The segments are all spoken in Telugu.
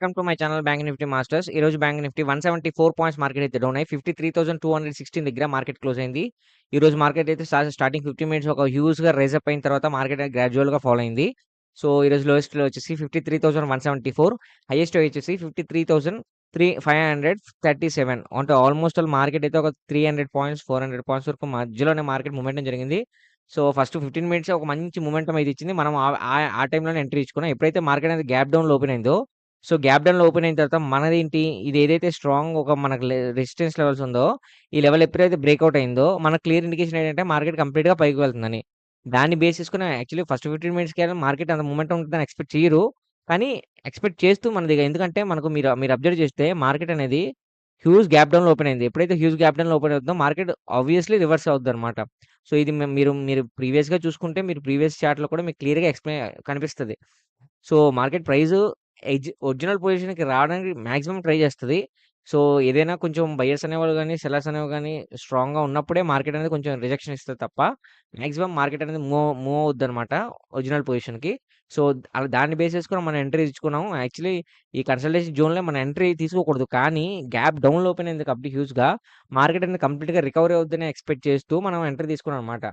Welcome to my channel bank nifty masters. ఈరోజు బ్యాంక్ నిఫ్టీ 174 పాయింట్స్ మార్కెట్ అయితే డౌన్ అయ్యి 53,216 దగ్గర మార్కెట్ క్లోజ్ అయింది. రోజు మార్కెట్ అయితే స్టార్టింగ్ 15 మినిట్స్ ఒక హ్యూజ్‌గా రైజ్ అప్ అయిన తర్వాత మార్కెట్ అనేది గ్రాడ్యుయల్‌గా ఫాలో అయింది. సో, ఈ రోజు లోయెస్ట్‌లో వచ్చేసి 53,174 హైయెస్ట్ వచ్చేసి fifty three thousand three five hundred thirty seven అంటే ఆల్మోస్ట్ ఆల్ మార్కెట్ అయితే ఒక 300 పాయింట్స్, 400 పాయింట్స్ వరకు మధ్యలోనే మార్కెట్ మూమెంట్ జరిగింది. సో, ఫస్ట్ ఫిఫ్టీన్ మినిట్స్ ఒక మంచి మూమెంటం అయితే ఇచ్చింది. మనం ఆ టైంలోనే ఎంట్రీ ఇచ్చుకున్నాం. ఎప్పుడైతే మార్కెట్ అనేది గ్యాప్ డౌన్‌లో ఓపెన్ అయిందో, సో, గ్యాప్ డౌన్‌లో ఓపెన్ అయిన తర్వాత మనదేంటి ఇది ఏదైతే స్ట్రాంగ్ ఒక మనకు రెసిస్టెన్స్ లెవెల్స్ ఉందో, ఈ లెవెల్ ఎప్పుడైతే బ్రేక్అవుట్ అయిందో, మనకు క్లియర్ ఇండికేషన్ ఏంటంటే మార్కెట్ కంప్లీట్‌గా పైకి వెళ్తుందని. దాన్ని బేస్ చేసుకొని యాక్చువల్లీ ఫస్ట్ 15 మినిట్స్‌కే మార్కెట్ అంత మూమెంట్ ఉంటుందని ఎక్స్‌పెక్ట్ చేయరు కానీ ఎక్స్‌పెక్ట్ చేస్తూ మనది ఎందుకంటే మనకు మీరు మీరు అబ్జర్వ్ చేస్తే మార్కెట్ అనేది హ్యూజ్ గ్యాప్ డౌన్ ఓపెన్ అయింది. ఎప్పుడైతే హ్యూజ్ గ్యాప్ డౌన్‌లో ఓపెన్ అవుతుందో మార్కెట్ ఆబ్వియస్‌లీ రివర్స్ అవుద్దనమాట. సో, ఇది మీరు మీరు ప్రీవియస్‌గా చూసుకుంటే మీరు ప్రీవియస్ చార్ట్‌లో కూడా మీకు క్లియర్‌గా ఎక్స్‌ప్లెయిన్ కనిపిస్తుంది సో, మార్కెట్ ప్రైస్ ఒరిజినల్ పొజిషన్‌కి రావడానికి మాక్సిమం ట్రై చేస్తుంది సో, ఏదైనా కొంచెం బయర్స్ అనేవాళ్ళు కానీ సెలర్స్ అనేవి కానీ స్ట్రాంగ్‌గా ఉన్నప్పుడే మార్కెట్ అనేది కొంచెం రిజెక్షన్ ఇస్తుంది తప్ప, మాక్సిమం మార్కెట్ అనేది మూవ్ మూవ్ అవుద్దనమాట ఒరిజినల్ పొజిషన్‌కి. సో, అలా దాన్ని బేస్ చేసుకుని మనం ఎంట్రీ ఇచ్చుకున్నాం. యాక్చువల్లీ ఈ కన్సల్టేషన్ జోన్‌లో మనం ఎంట్రీ తీసుకోకూడదు. కానీ గ్యాప్ డౌన్‌లో ఓపెన్ అయింది కాబట్టి హ్యూజ్‌గా మార్కెట్ అనేది కంప్లీట్‌గా రికవరీ అవుద్దని ఎక్స్‌పెక్ట్ చేస్తూ మనం ఎంట్రీ తీసుకున్నాం అనమాట.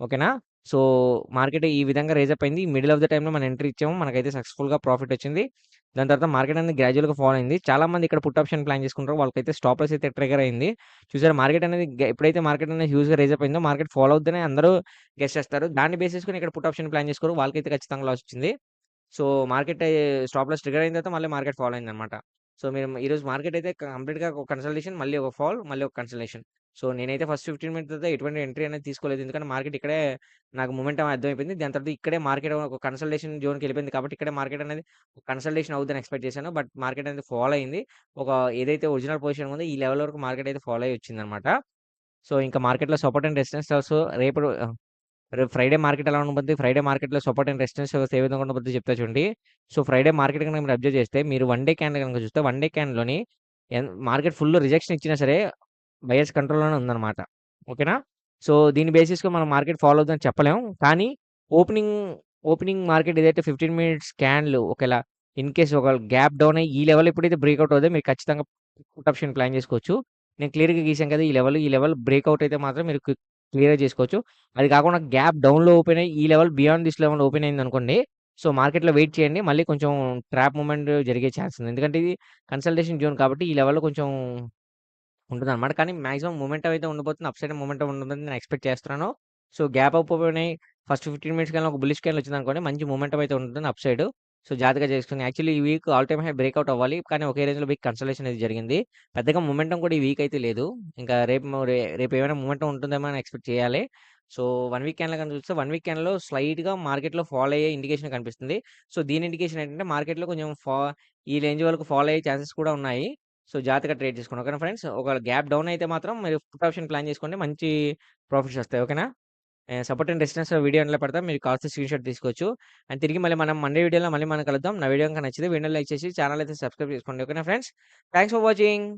ఓకేనా? సో, మార్కెట్ ఈ విధంగా రైజ్ అప్ అయింది. మిడిల్ ఆఫ్ ద టైమ్‌లో మనం ఎంట్రీ ఇచ్చాము. మనకైతే సక్సెస్‌ఫుల్‌గా ప్రాఫిట్ వచ్చింది. దాని తర్వాత మార్కెట్ అనేది గ్రాడ్యుయల్‌గా ఫాల్ అయింది. చాలామంది ఇక్కడ పుట్ ఆప్షన్ ప్లాన్ చేసుకుంటారు వాళ్ళకైతే స్టాప్ లాస్ అయితే ట్రిగ్గర్ అయింది. చూసారా మార్కెట్ అనేది గ ఎప్పుడైతే మార్కెట్ అనేది హ్యూజ్‌గా రైజ్ అప్ అయిందో మార్కెట్ ఫాల్ అవుద్దని అందరూ గెస్ చేస్తారు. దాన్ని బేస్ చేసుకొని ఇక్కడ పుట్ ఆప్షన్ ప్లాన్ చేసుకోరు. వాళ్ళకైతే ఖచ్చితంగా లాస్ వచ్చింది. So, market stop loss trigger అయిన తర్వాత మళ్ళీ మార్కెట్ ఫాల్ అయిందనమాట. సో, మీరు ఈరోజు మార్కెట్ అయితే కంప్లీట్‌గా ఒక కన్సల్టేషన్ మళ్ళీ ఒక ఫాల్ మళ్ళీ ఒక కన్సల్టేషన్. సో, నేనైతే ఫస్ట్ 15 మినిట్స్ తర్వాత ఎటువంటి ఎంట్రీ అనేది తీసుకోలేదు. ఎందుకంటే మార్కెట్ ఇక్కడే నాకు మొమెంటం అర్థమైపోయింది. దాని తర్వాత ఇక్కడే మార్కెట్ ఒక కన్సల్టేషన్ జోన్‌కి వెళ్ళిపోయింది కాబట్టి ఇక్కడే మార్కెట్ అనేది కన్సల్టేషన్ అవుద్దని ఎక్స్‌పెక్ట్ చేశాను. బట్ మార్కెట్ అనేది ఫాలో అయింది. ఒక ఏదైతే ఒరిజినల్ పొజిషన్ ఉందో ఈ లెవెల్ వరకు మార్కెట్ అయితే ఫాల్ అయ్యి వచ్చిందనమాట. సో, ఇంకా మార్కెట్‌లో సపోర్ట్ అండ్ రెసిస్టెన్స్ సో రేపు రేపు ఫ్రైడే మార్కెట్ ఎలా ఉండబోద్ది? ఫ్రైడే మార్కెట్‌లో సపోర్ట్ అండ్ రెసిస్టెన్స్ లెవెల్స్ ఏ విధంగా ఉండబోద్దో చెప్తా చూడండి. సో, ఫ్రైడే మార్కెట్ కనుక మీరు అబ్జర్వ్ చేస్తే మీరు వన్ డే క్యాన్ కనుక చూస్తే వన్ డే క్యాన్లోని మార్కెట్ ఫుల్ రిజెక్షన్ ఇచ్చినా సరే బయర్స్ కంట్రోల్‌లోనే ఉందన్నమాట ఓకేనా? సో, దీని బేసిస్గా మనం మార్కెట్ ఫాలో అవుతుందని చెప్పలేం. కానీ ఓపెనింగ్ ఓపెనింగ్ మార్కెట్ ఏదైతే 15 మినిట్స్ స్కాన్లు ఒకవేళ ఇన్ కేస్ ఒకవేళ గ్యాప్ డౌన్ అయ్యి ఈ లెవెల్ ఎప్పుడైతే బ్రేక్అవుట్ అవుతుందో మీరు ఖచ్చితంగా పుట్ ఆప్షన్ ప్లాన్ చేసుకోవచ్చు. నేను క్లియర్‌గా గీసాను కదా! ఈ లెవెల్, ఈ లెవెల్ బ్రేక్అవుట్ అయితే మాత్రం మీరు క్లియర్‌గా చేసుకోవచ్చు. అది కాకుండా గ్యాప్ డౌన్‌లో ఓపెన్ అయ్యి ఈ level beyond this level open అయింది అనుకోండి సో, మార్కెట్‌లో వెయిట్ చేయండి. మళ్ళీ కొంచెం ట్రాప్ మూమెంట్ జరిగే ఛాన్స్ ఉంది. ఎందుకంటే ఇది కన్సల్టేషన్ జోన్ కాబట్టి ఈ లెవెల్‌లో కొంచెం ఉంటుంది అనమాట కానీ మాక్సిమం మూమెంట్ అయితే ఉండబోతుంది. అప్ సైడ్ మొమెంటం ఉంటుందని నేను ఎక్స్‌పెక్ట్ చేస్తున్నాను. So, gap up first 15 minutes కానీ ఒక బుల్లిష్ వచ్చింది అనుకోండి మంచి మూమెంట్ అయితే ఉంటుంది అప్ సైడ్. సో, జాగ్రత్తగా చేసుకుని యాక్చువల్లీ ఈ week all time high breakout అవ్వాలి. కానీ ఒకే రేంజ్‌లో బిగ్ కన్సల్టేషన్ అనేది జరిగింది. పెద్దగా మూమెంటం కూడా ఈ వీక్ అయితే లేదు. ఇంకా రేపు రే రేపు ఏమైనా మూమెంటం ఉంటుందేమో అని ఎక్స్‌పెక్ట్ చేయాలి. సో, వన్ వీక్ క్యాన్లో గనుక చూస్తే వన్ వీక్ క్యాన్లో స్లైట్‌గా మార్కెట్‌లో ఫాలో అయ్యే ఇండికేషన్ కనిపిస్తుంది. సో, దీని ఇండికేషన్ ఏంటంటే మార్కెట్‌లో కొంచెం ఫా ఈ రేంజ్ వరకు ఫాలో అయ్యే ఛాన్సెస్ కూడా ఉన్నాయి. సో, జాగ్రత్తగా ట్రేడ్ చేసుకోండి. ఓకేనా ఫ్రెండ్స్? ఒకవేళ గ్యాప్ డౌన్ అయితే మాత్రం మీరు ఫుట్ ఆప్షన్ ప్లాన్ చేసుకోండి. మంచి ప్రాఫిట్స్ వస్తాయి. ఓకేనా? సపోర్ట్ అండ్ రెసిస్టెన్స్ వీడియో అందులో పెడతాం మీరు కావాల్సిన స్క్రీన్‌షాట్ తీసుకోవచ్చు. అండ్ తిరిగి మళ్ళీ మనం మండే వీడియోలో మళ్ళీ మనం కలుద్దాం. నా వీడియో కనుక నచ్చితే వీడియో లైక్ చేసి ఛానల్ అయితే సబ్స్క్రైబ్ చేసుకోండి. ఓకేనా ఫ్రెండ్స్? Thanks for watching.